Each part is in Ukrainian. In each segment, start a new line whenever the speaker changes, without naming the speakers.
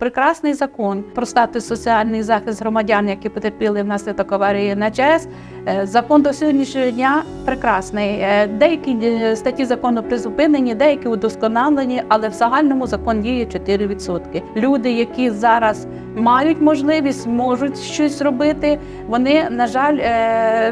Прекрасний закон про статус соціальний захист громадян, які потерпіли внаслідок аварії на ЧАЕС. Е, Закон до сьогоднішнього дня прекрасний. Е, Деякі е, статті закону призупинені, деякі удосконалені, але в загальному закон діє 4%. Люди, які зараз мають можливість, можуть щось робити. Вони, на жаль,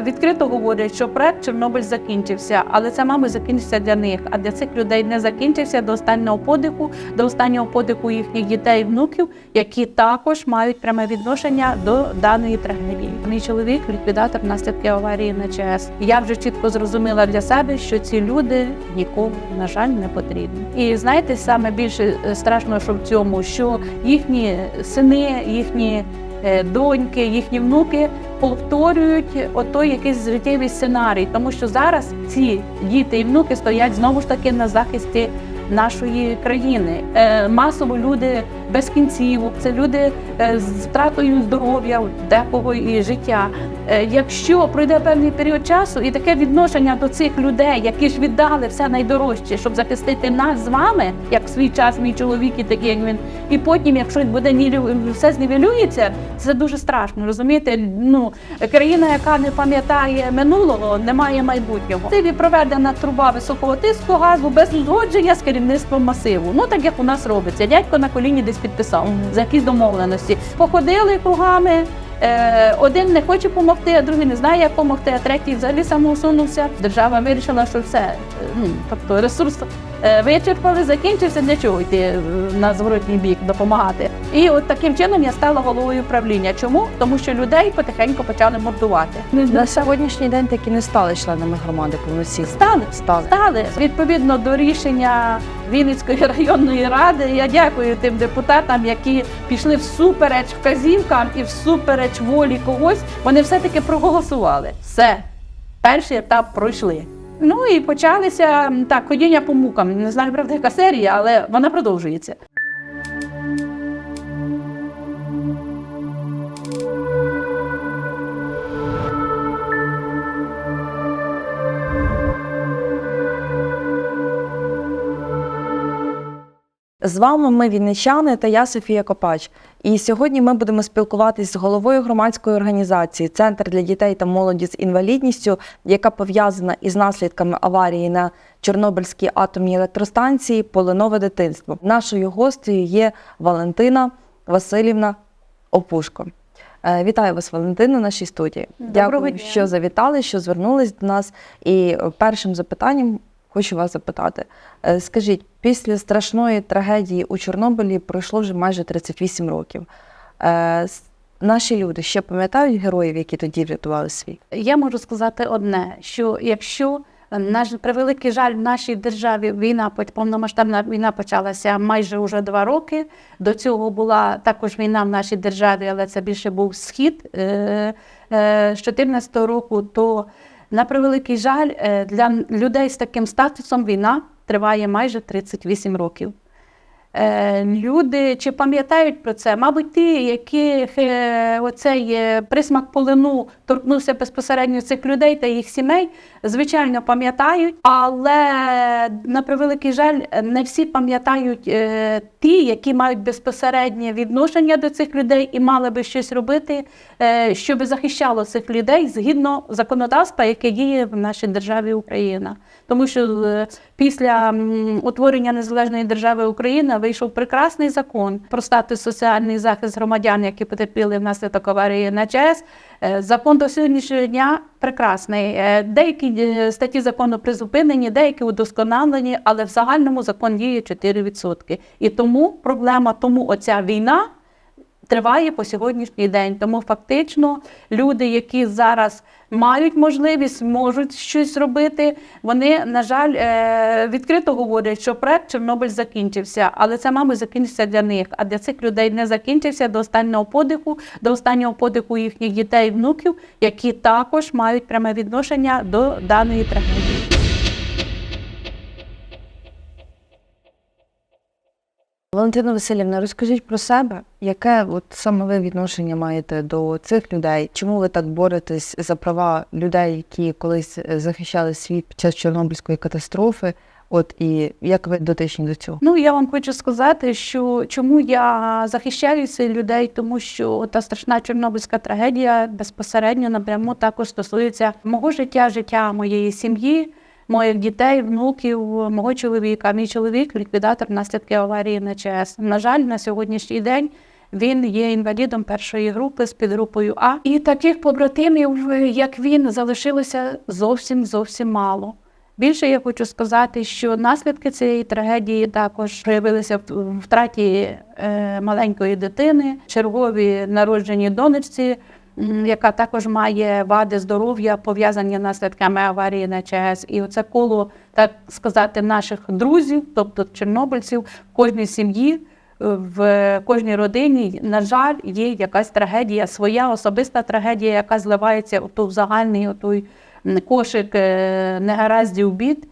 відкрито говорять, що проект Чорнобиль закінчився, але це, мабуть, закінчиться для них. А для цих людей не закінчився до останнього подиху, до останнього подиху їхніх дітей і внуків, які також мають пряме відношення до даної трагедії. Мій чоловік ліквідатор наслідків аварії на ЧАЕС. Я вже чітко зрозуміла для себе, що ці люди нікому, на жаль, не потрібні. І знаєте, саме більше е, страшно, що в цьому, що їхні сини, їхні е, доньки, їхні внуки повторюють отой якийсь життєвий сценарій, тому що зараз ці діти і внуки стоять знову ж таки на захисті нашої країни. Е, Масово люди без кінцівок, це люди е, з втратою здоров'я, декого і життя. Е, Якщо пройде певний період часу і таке відношення до цих людей, які ж віддали все найдорожче, щоб захистити нас з вами, як в свій час мій чоловік і такий як він, і потім, якщо буде все знівелюється, це дуже страшно. Розумієте? Ну країна, яка не пам'ятає минулого, не має майбутнього. Це проведена труба високого тиску газу без узгодження з керівництвом масиву. Ну так як у нас робиться. Дядько на коліні десь підписав за якісь домовленості. Походили кругами. Е, один не хоче допомогти, а другий не знає, як допомогти, а третій взагалі самоусунувся. Держава вирішила, що все, е, ну, тобто ресурс вичерпали, закінчився, для чого йти е, на зворотній бік допомагати. І от таким чином я стала головою правління. Чому? Тому що людей потихеньку почали мордувати.
На сьогоднішній день таки не стали членами громади повноцінно.
Стали.
Стали.
Стали відповідно до рішення Вінницької районної ради. Я дякую тим депутатам, які пішли всупереч вказівкам і всупереч волі когось. Вони все-таки проголосували. Все, перший етап пройшли. Ну і почалися так, ходіння по мукам. Не знаю, правда, яка серія, але вона продовжується.
З вами ми вінничани та я Софія Копач. І сьогодні ми будемо спілкуватись з головою громадської організації Центр для дітей та молоді з інвалідністю, яка пов'язана із наслідками аварії на Чорнобильській атомній електростанції Полинове дитинство. Нашою гостею є Валентина Васильівна Опушко. Е, Вітаю вас, Валентина, в нашій студії.
Доброго
Дякую,
дня.
що завітали, що звернулись до нас. І першим запитанням хочу вас запитати. Е, Скажіть, після страшної трагедії у Чорнобилі пройшло вже майже 38 років. Е, Наші люди ще пам'ятають героїв, які тоді врятували світ?
Я можу сказати одне: що якщо е, на ж- превеликий жаль в нашій державі війна повномасштабна війна почалася майже уже два роки. До цього була також війна в нашій державі, але це більше був схід е, з 2014 року. То на превеликий жаль е, для людей з таким статусом війна триває майже 38 років. Е, Люди чи пам'ятають про це? Мабуть, ті, яких е, оцей присмак полину торкнувся безпосередньо цих людей та їх сімей, звичайно, пам'ятають, але на превеликий жаль, не всі пам'ятають е, ті, які мають безпосереднє відношення до цих людей і мали би щось робити, щоб захищало цих людей згідно законодавства, яке діє в нашій державі Україна. Тому що е, після утворення незалежної держави Україна вийшов прекрасний закон про статус соціальний захист громадян, які потерпіли внаслідок аварії на ЧАЕС. Е, Закон до сьогоднішнього дня прекрасний. Е, Деякі статті закону призупинені, деякі удосконалені, але в загальному закон діє 4%. І тому проблема, тому оця війна триває по сьогоднішній день. Тому фактично люди, які зараз мають можливість, можуть щось робити, вони, на жаль, е, відкрито говорять, що проект Чорнобиль закінчився, але це, мабуть, закінчиться для них. А для цих людей не закінчився до останнього подиху, до останнього подиху їхніх дітей і внуків, які також мають пряме відношення до даної трагедії.
Валентина Васильівна, розкажіть про себе, яке от саме ви відношення маєте до цих людей? Чому ви так боретесь за права людей, які колись е, захищали світ під час Чорнобильської катастрофи? От і як ви дотичні до цього?
Ну, я вам хочу сказати, що чому я захищаю цих людей, тому що та страшна чорнобильська трагедія безпосередньо напряму також стосується мого життя, життя моєї сім'ї, моїх дітей, внуків, мого чоловіка. Мій чоловік ліквідатор наслідків аварії на ЧАЕС. На жаль, на сьогоднішній день. Він є інвалідом першої групи з підгрупою А. І таких побратимів, як він, залишилося зовсім зовсім мало. Більше я хочу сказати, що наслідки цієї трагедії також проявилися в втраті е, маленької дитини, чергові народжені донечці, яка також має вади здоров'я, пов'язані наслідками аварії на ЧАЕС. І оце коло, так сказати, наших друзів, тобто чорнобильців, в кожній сім'ї. е, В кожній родині, на жаль, є якась трагедія, своя особиста трагедія, яка зливається в загальний у той кошик е, негараздів бід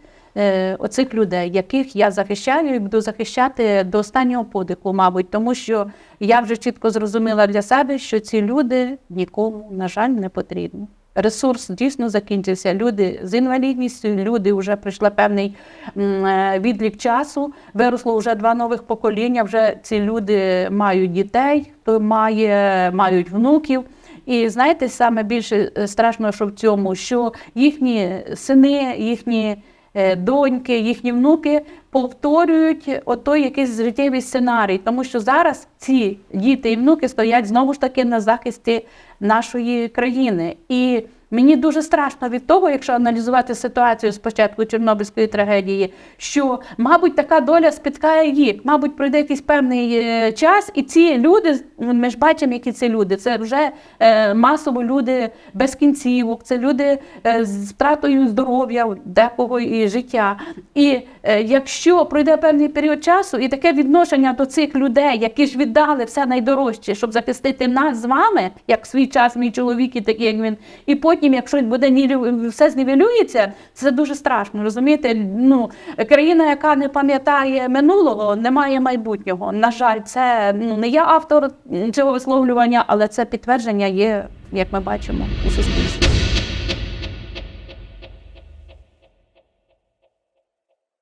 оцих людей, яких я захищаю і буду захищати до останнього подиху, мабуть, тому що я вже чітко зрозуміла для себе, що ці люди нікому, на жаль, не потрібні. Ресурс дійсно закінчився. Люди з інвалідністю, люди вже пройшли певний е, відлік часу. Виросло вже два нових покоління. Вже ці люди мають дітей, хто має, мають внуків. І знаєте, саме більше е, страшно, що в цьому, що їхні сини, їхні е, доньки, їхні внуки повторюють отой якийсь життєвий сценарій, тому що зараз ці діти і внуки стоять знову ж таки на захисті нашої країни. І мені дуже страшно від того, якщо аналізувати ситуацію з початку Чорнобильської трагедії, що, мабуть, така доля спіткає їх, мабуть, пройде якийсь певний е, час, і ці люди, ми ж бачимо, які це люди. Це вже е, масово люди без кінцівок, це люди е, з втратою здоров'я, декого і життя. І якщо пройде певний період часу, і таке відношення до цих людей, які ж віддали все найдорожче, щоб захистити нас з вами, як в свій час мій чоловік і такий, як він, і потім, якщо буде все знівелюється, це дуже страшно. Розумієте? Ну країна, яка не пам'ятає минулого, не має майбутнього. На жаль, це ну не я автор цього висловлювання, але це підтвердження є, як ми бачимо у суспільстві.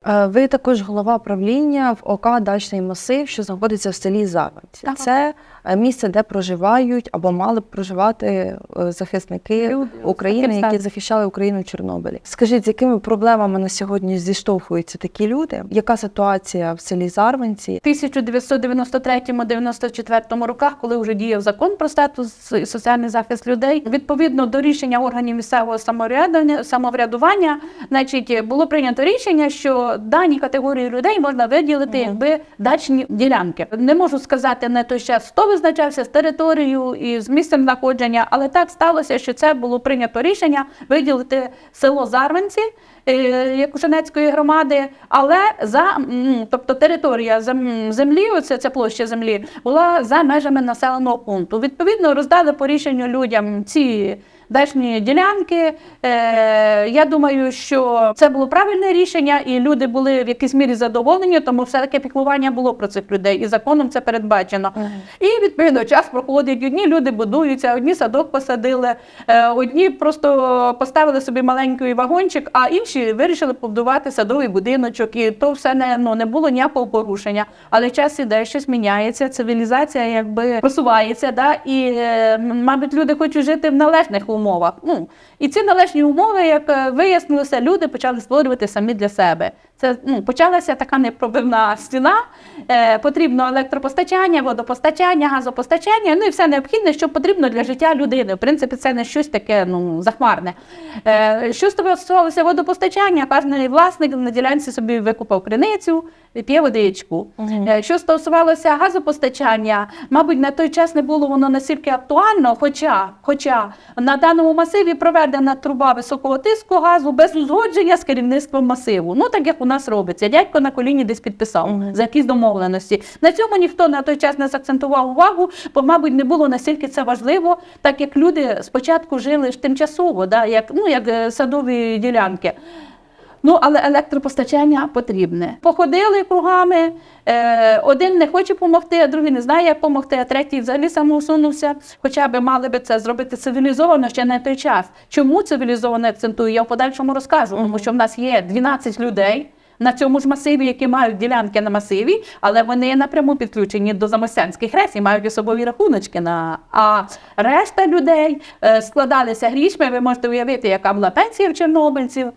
Е, Ви також голова правління в ОК Дачний масив, що знаходиться в селі.
Так.
Це місце, де проживають або мали б проживати е, захисники України, які захищали Україну в Чорнобилі. Скажіть, з якими проблемами на сьогодні зіштовхуються такі люди? Яка ситуація в селі Зарванці?
1993-94 роках, коли вже діяв закон про статус і соціальний захист людей, відповідно до рішення органів місцевого самоврядування, самоврядування, значить, було прийнято рішення, що дані категорії людей можна виділити якби дачні ділянки. Не можу сказати на той час, хто визначався з територією і з місцем знаходження, але так сталося, що це було прийнято рішення виділити село Зарванці Якушенецької Якушинецької громади, але за тобто територія землі, оце ця площа землі, була за межами населеного пункту. Відповідно, роздали по рішенню людям ці дачні ділянки. Е, я думаю, що це було правильне рішення, і люди були в якійсь мірі задоволені, тому все таке піклування було про цих людей, і законом це передбачено. І відповідно час проходить. Одні люди будуються, одні садок посадили, е, одні просто поставили собі маленький вагончик, а інші вирішили побудувати садовий будиночок. І то все не, ну, не було ніякого порушення. Але час іде, щось міняється, цивілізація якби просувається, да? і, е, мабуть, люди хочуть жити в належних умовах. Ну, і ці належні умови, як е, вияснилося, люди почали створювати самі для себе. Це ну, почалася така непробивна стіна. Е, потрібно електропостачання, водопостачання, газопостачання, ну і все необхідне, що потрібно для життя людини. В принципі, це не щось таке ну, захмарне. Е, що стосувалося водопостачання, кожен власник на ділянці собі викупав криницю, п'є водичку. Е, Що стосувалося газопостачання, мабуть, на той час не було воно настільки актуально, хоча, хоча на даному масиві проведена труба високого тиску газу без узгодження з керівництвом масиву. Ну так як у нас робиться. Дядько на коліні десь підписав
Мгм.
за якісь домовленості. На цьому ніхто на той час не закцентував увагу, бо, мабуть, не було настільки це важливо, так як люди спочатку жили ж тимчасово, да, як, ну, як е, садові ділянки. Ну, але електропостачання потрібне. Походили кругами, е, один не хоче допомогти, а другий не знає, як допомогти, а третій взагалі самоусунувся. Хоча б мали би це зробити цивілізовано ще не той час. Чому цивілізовано акцентую? Я в подальшому розкажу, тому що в нас є 12 людей. на цьому ж масиві, які мають ділянки на масиві, але вони напряму підключені до замостянських рес і мають особові рахуночки. На... А решта людей е, складалися грішми. Ви можете уявити, яка була пенсія в чорнобильців.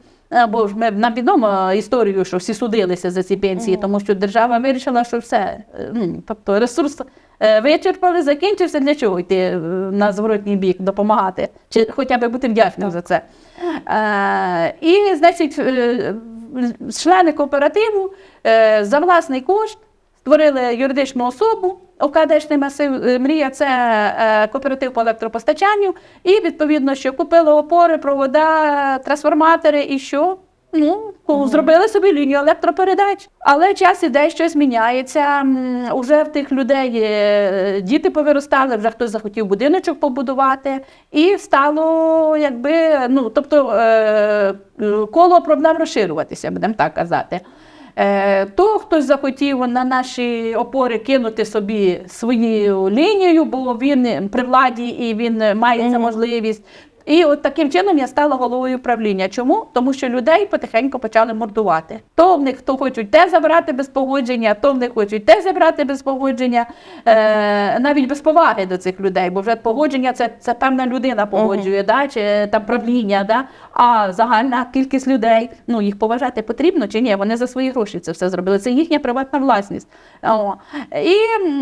Бо ж ми нам відомо історію, що всі судилися за ці пенсії, тому що держава вирішила, що все, е, ну, тобто ресурс е, вичерпали, закінчився. Для чого йти е, на зворотній бік, допомагати, чи хоча б бути вдячним за це. І, значить, члени кооперативу за власний кошт створили юридичну особу. ОКДшний масив е, Мрія це е, кооператив по електропостачанню. І відповідно, що купили опори, провода, трансформатори і що? Ну, зробили собі лінію електропередач. Але час іде, щось міняється. Уже в тих людей е, діти повиростали, вже хтось захотів будиночок побудувати, і стало якби, ну, тобто коло проблем розширюватися, будемо так казати. Е, То хтось захотів на наші опори кинути собі свою лінію, бо він при владі і він має цю можливість. І от таким чином я стала головою правління. Чому? Тому що людей потихеньку почали мордувати. То в них хто хочуть те забрати без погодження, то в них хочуть те забрати без погодження, е, навіть без поваги до цих людей, бо вже погодження це, це певна людина погоджує, да, чи там правління, да, а загальна кількість людей, ну їх поважати потрібно чи ні? Вони за свої гроші це все зробили. Це їхня приватна власність. О. І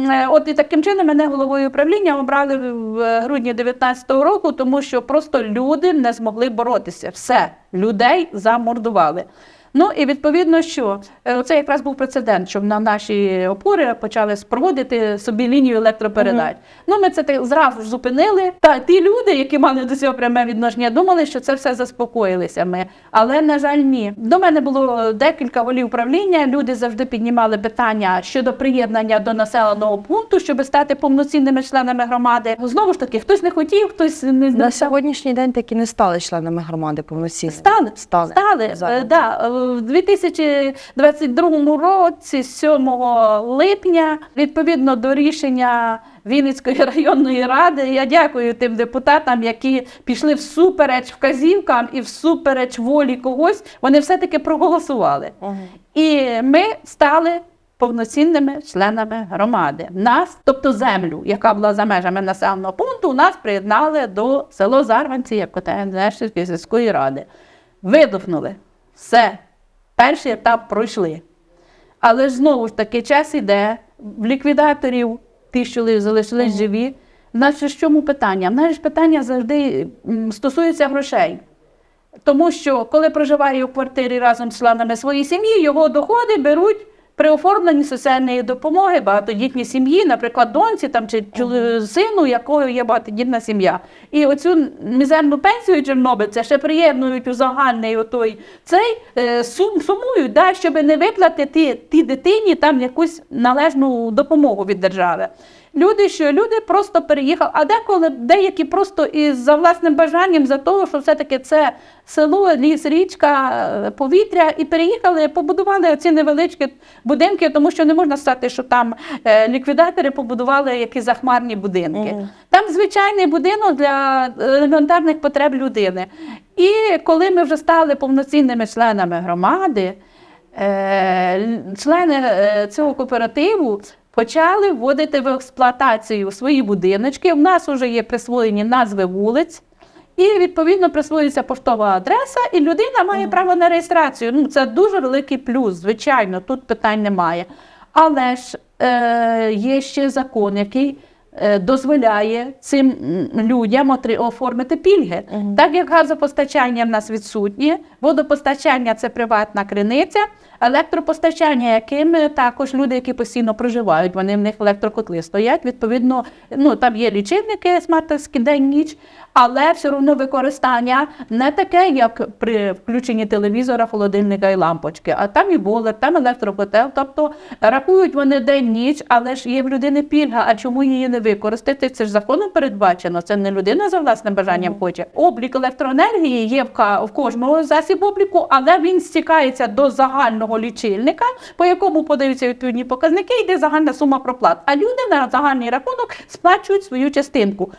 е, от і таким чином мене головою правління обрали в е, грудні 19-го року, тому що просто люди не змогли боротися. Все, людей замордували. Ну і відповідно, що е, це якраз був прецедент, що на наші опори почали проводити собі лінію електропередач. Ну ми це зразу ж зупинили. Та ті люди, які мали до цього пряме відношення, думали, що це все заспокоїлися. Ми, але на жаль, ні. До мене було декілька голів правління. Люди завжди піднімали питання щодо приєднання до населеного пункту, щоб стати повноцінними членами громади. Знову ж таки, хтось не хотів, хтось не
На сьогоднішній день таки не стали членами громади повноцінно.
Стали,
Стали.
стали.
Зараз.
Е, Да, в 2022 році, 7 липня, відповідно до рішення Вінницької районної ради, я дякую тим депутатам, які пішли всупереч вказівкам і всупереч волі когось, вони все-таки проголосували.
Мгм.
І ми стали повноцінними членами громади. Нас, тобто землю, яка була за межами населеного пункту, нас приєднали до село Зарванці, як Котенешівської сільської ради. Видохнули. Все. Перший етап пройшли. Але ж знову ж таки час іде, в ліквідаторів ті, що залишились живі. В нас ж в чому питання? В нас ж питання завжди стосується грошей. Тому що коли проживає у квартирі разом з членами своєї сім'ї, його доходи беруть при оформленні соціальної допомоги багатодітній сім'ї, наприклад, доньці там чи сину, якою є багатодітна сім'я. І оцю мізерну пенсію чорнобильця ще приєднують у загальний отой цей е, сум, сумують, да, щоб не виплатити тій дитині там якусь належну допомогу від держави. Люди, що люди просто переїхали, а деколи деякі просто із за власним бажанням, за того, що все-таки це село, ліс, річка, е, повітря, і переїхали, побудували ці невеличкі будинки, тому що не можна сказати, що там е, ліквідатори побудували якісь захмарні будинки.
Мгм.
Там звичайний будинок для елементарних потреб людини. І коли ми вже стали повноцінними членами громади, е, члени цього кооперативу почали вводити в експлуатацію свої будиночки. У нас вже є присвоєні назви вулиць. І відповідно присвоюється поштова адреса, і людина має право на реєстрацію. Ну це дуже великий плюс, звичайно, тут питань немає. Але ж е, є ще закон, який е, дозволяє цим людям оформити пільги. Так як газопостачання в нас відсутнє, водопостачання це приватна криниця, електропостачання, яким е, також люди, які постійно проживають, вони в них електрокотли стоять. Відповідно, ну там є лічильники смартовські день-ніч, але все одно використання не таке, як при включенні телевізора, холодильника і лампочки, а там і болер, там електрокотел. Тобто рахують вони день-ніч, але ж є в людини пільга. А чому її не використати? Це ж законом передбачено. Це не людина за власним бажанням хоче. Облік електроенергії є в, кожного засіб обліку, але він стікається до загального лічильника, по якому подаються відповідні показники, йде загальна сума проплат. А люди на загальний рахунок сплачують свою частинку.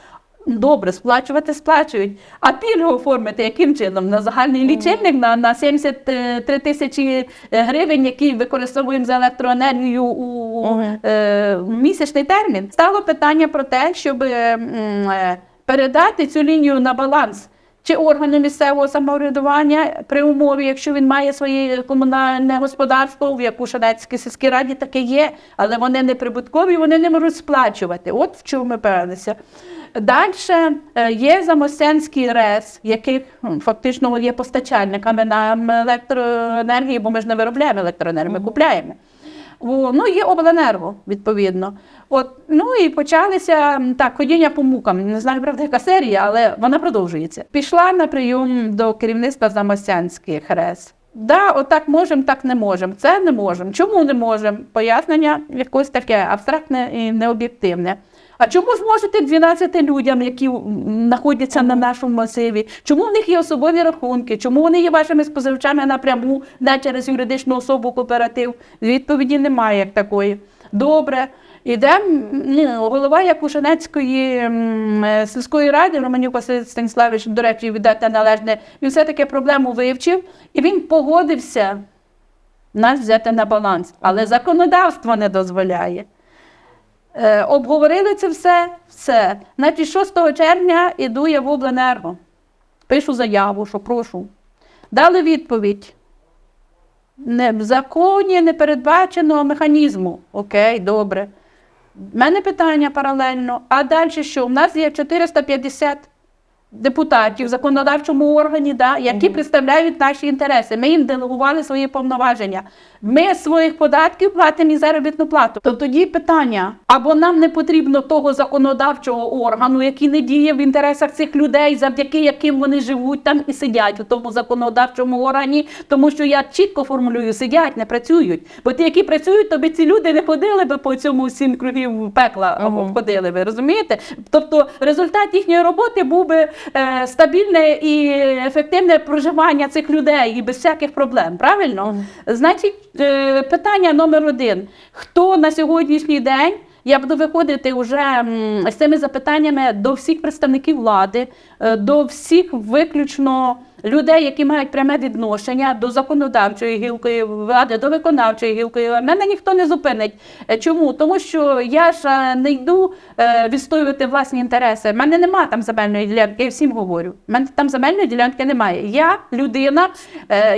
Добре, сплачувати сплачують. А пільгу оформити яким чином? На загальний лічильник на, на 73 тисячі гривень, які використовуємо за електроенергію у
Мгм.
е, місячний термін. Стало питання про те, щоб е, е, передати цю лінію на баланс. Чи органи місцевого самоврядування при умові, якщо він має своє комунальне господарство, в Якушанецькій сільській раді таке є, але вони не прибуткові, вони не можуть сплачувати. От в чому ми певнися. Далі е, є Замостянський РЕС, який фактично є постачальниками нам електроенергії, бо ми ж не виробляємо електроенергію, ми купляємо. Ну, є обленерго, відповідно. От, ну і почалися так, ходіння по мукам. Не знаю, правда, яка серія, але вона продовжується. Пішла на прийом до керівництва Замостянських РЕС. Да, отак можемо, так не можемо. Це не можемо. Чому не можемо? Пояснення якось таке абстрактне і необ'єктивне. А чому можете 12 людям, які знаходяться на нашому масиві? Чому в них є особові рахунки? Чому вони є вашими споживачами напряму, не через юридичну особу кооператив? Відповіді немає як такої. Добре. Іде ну, голова Якушинецької е, сільської ради Романюк Василь Станіславович, до речі, віддати належне, він все-таки проблему вивчив і він погодився нас взяти на баланс. Але законодавство не дозволяє. Е, обговорили це все, все. Значить, 6 червня іду я в обленерго. Пишу заяву, що прошу. Дали відповідь. Не, в законі не передбачено механізму. Окей, добре. У мене питання паралельно. А далі що? У нас є 450 депутатів в законодавчому органі, да, які представляють наші інтереси. Ми їм делегували свої повноваження. Ми з своїх податків платимо і заробітну плату. То тоді питання: або нам не потрібно того законодавчого органу, який не діє в інтересах цих людей, завдяки яким вони живуть там і сидять у тому законодавчому органі, тому що я чітко формулюю, сидять, не працюють. Бо ті, які працюють, то би ці люди не ходили би по цьому сім кругів пекла
Ага.
обходили. Ви розумієте? Тобто результат їхньої роботи був би стабільне і ефективне проживання цих людей і без всяких проблем. Правильно? Значить, е, питання номер один: хто на сьогоднішній день? Я буду виходити вже з цими запитаннями до всіх представників влади, е, до всіх виключно людей, які мають пряме відношення до законодавчої гілки влади, до виконавчої гілки. Мене ніхто не зупинить. Е, Чому? Тому що я ж е, не йду е, відстоювати власні інтереси. У мене немає там земельної ділянки, я всім говорю. У мене там земельної ділянки немає. Я людина,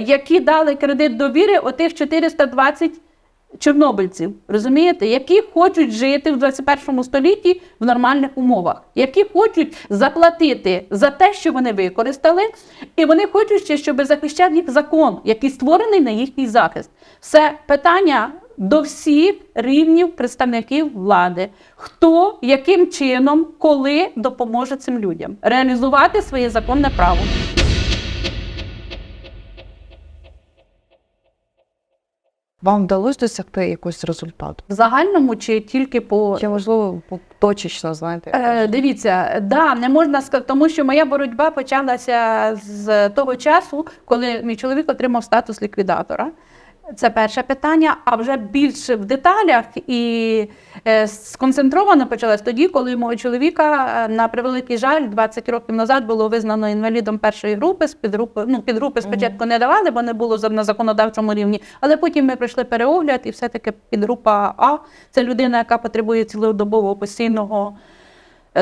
які дали кредит довіри, отих 420 чорнобильців, розумієте, які хочуть жити в 21 столітті в нормальних умовах, які хочуть заплатити за те, що вони використали, і вони хочуть ще, щоб захищав їх закон, який створений на їхній захист. Все питання до всіх рівнів представників влади. Хто яким чином, коли допоможе цим людям реалізувати своє законне право.
Вам вдалося досягти якогось результату?
В загальному чи тільки по
Чи можливо по- точечно, знаєте?
Е, дивіться, да, не можна сказати, тому що моя боротьба почалася з того часу, коли мій чоловік отримав статус ліквідатора. Це перше питання, а вже більше в деталях і е, сконцентровано почалось тоді, коли мого чоловіка е, на превеликий жаль 20 років назад було визнано інвалідом першої групи. З підгрупи, ну, підгрупи спочатку не давали, бо не було на законодавчому рівні. Але потім ми пройшли переогляд, і все-таки підгрупа А це людина, яка потребує цілодобового постійного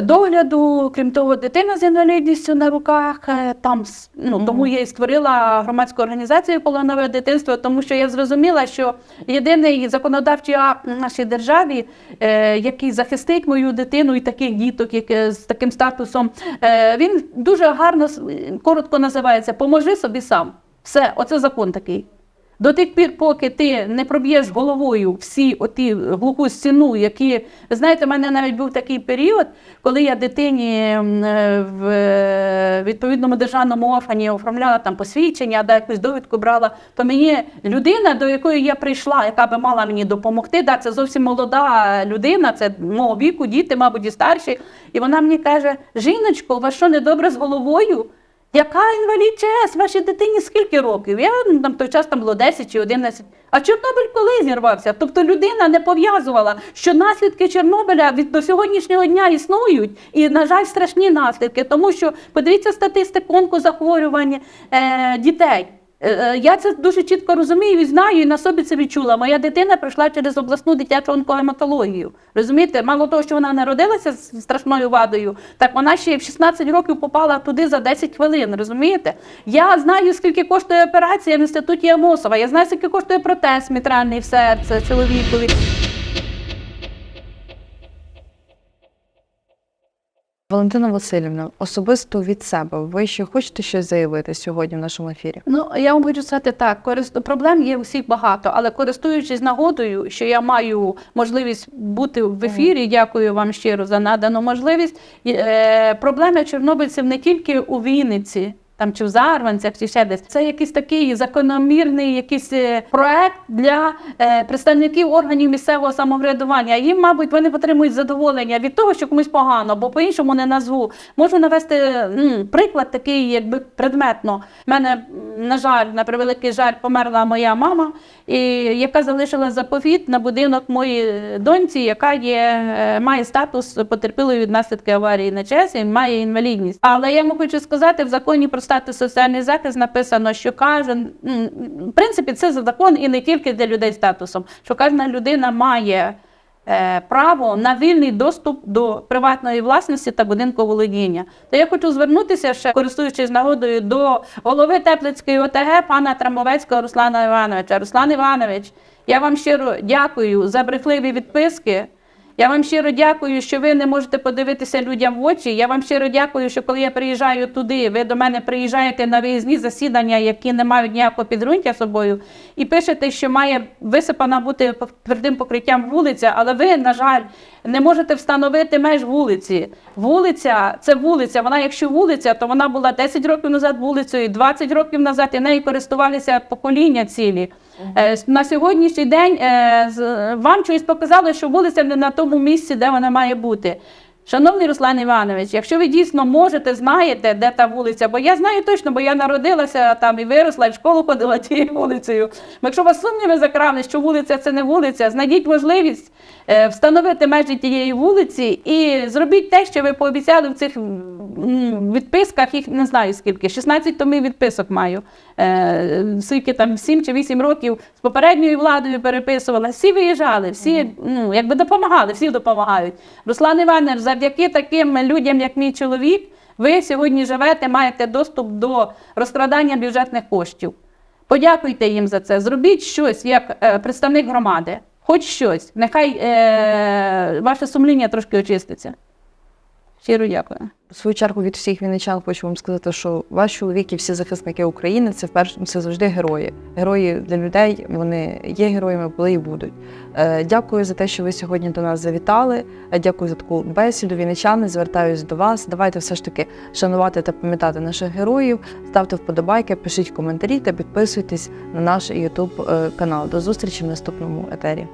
догляду. Крім того, дитина з інвалідністю на руках. е, Там ну, тому я і створила громадську організацію полонове дитинство, тому що я зрозуміла, що єдиний законодавчий акт в нашій державі, е, який захистить мою дитину і таких діток, які з таким статусом, е, він дуже гарно коротко називається Поможи собі сам. Все, оце закон такий. До тих пір, поки ти не проб'єш головою всі оті глуху стіну, які знаєте, в мене навіть був такий період, коли я дитині е, в е, відповідному державному органі оформляла там посвідчення, да якусь довідку брала, то мені людина, до якої я прийшла, яка би мала мені допомогти, да, це зовсім молода людина, це мого віку, діти, мабуть, і старші. І вона мені каже: Жіночко, у вас що недобре з головою? Яка інвалід ЧС? Вашій дитині скільки років? Я ну, там той час там було 10 чи 11. А Чорнобиль коли зірвався? Тобто людина не пов'язувала, що наслідки Чорнобиля від до сьогоднішнього дня існують, і, на жаль, страшні наслідки, тому що подивіться статистику онкозахворювань е, дітей. Е, е, Я це дуже чітко розумію і знаю, і на собі це відчула. Моя дитина пройшла через обласну дитячу онкогематологію. Розумієте, мало того, що вона народилася з страшною вадою, так вона ще в 16 років попала туди за 10 хвилин. Розумієте? Я знаю, скільки коштує операція в інституті Амосова. Я знаю, скільки коштує протез мітральний в серце чоловікові.
Валентина Васильівна, особисто від себе, ви ще хочете щось заявити сьогодні в нашому ефірі?
Ну, я вам хочу сказати так, корист... проблем є усіх багато, але користуючись нагодою, що я маю можливість бути в ефірі, дякую вам щиро за надану можливість. Е, проблеми чорнобильців не тільки у Вінниці. Там чи в Зарванцях, чи ще десь. Це якийсь такий закономірний якийсь е, проект для е, представників органів місцевого самоврядування. Їм, мабуть, вони отримують задоволення від того, що комусь погано, бо по-іншому не назву. Можу навести м, приклад такий, якби предметно. У мене, на жаль, на превеликий жаль, померла моя мама, і яка залишила заповіт на будинок моїй доньці, яка є, е, має статус потерпілої від наслідки аварії на ЧАЕС і має інвалідність. Але я йому хочу сказати, в законі про статус соціальний захист написано, що кожен, в принципі, це закон і не тільки для людей з статусом, що кожна людина має. Е, Право на вільний доступ до приватної власності та будинку володіння. То я хочу звернутися ще, користуючись нагодою, до голови Теплицької ОТГ пана Трамовецького Руслана Івановича. Руслан Іванович, я вам щиро дякую за брехливі відписки. Я вам щиро дякую, що ви не можете подивитися людям в очі. Я вам щиро дякую, що коли я приїжджаю туди, ви до мене приїжджаєте на виїзні засідання, які не мають ніякого підґрунтя собою, і пишете, що має висипана бути твердим покриттям вулиця, але ви, на жаль, не можете встановити меж вулиці. Вулиця це вулиця. Вона, якщо вулиця, то вона була 10 років назад вулицею, 20 років назад, і нею користувалися покоління цілі. Е, На сьогоднішній день е, вам щось показали, що вулиця не на тому місці, де вона має бути. Шановний Руслан Іванович, якщо ви дійсно можете, знаєте, де та вулиця, бо я знаю точно, бо я народилася там і виросла, і в школу ходила тією вулицею. Якщо у вас сумніви закрали, що вулиця це не вулиця, знайдіть можливість е, встановити межі тієї вулиці і зробіть те, що ви пообіцяли в цих відписках, їх не знаю скільки, 16 томів відписок маю. Е, Скільки там 7 чи 8 років з попередньою владою переписувала. Всі виїжджали, всі ну, якби допомагали, всі допомагають. Руслан Іванович, завдяки таким людям, як мій чоловік, ви сьогодні живете, маєте доступ до розкрадання бюджетних коштів. Подякуйте їм за це. Зробіть щось як е, представник громади, хоч щось. Нехай е, ваше сумління трошки очиститься. Щиро дякую.
В свою чергу від всіх вінничан хочу вам сказати, що ваш чоловік і всі захисники України це вперше це завжди герої. Герої для людей. Вони є героями, були і будуть. Е, Дякую за те, що ви сьогодні до нас завітали. Е, Дякую за таку бесіду. Вінничани, звертаюсь до вас. Давайте все ж таки шанувати та пам'ятати наших героїв. Ставте вподобайки, пишіть коментарі та підписуйтесь на наш YouTube канал. До зустрічі в наступному етері.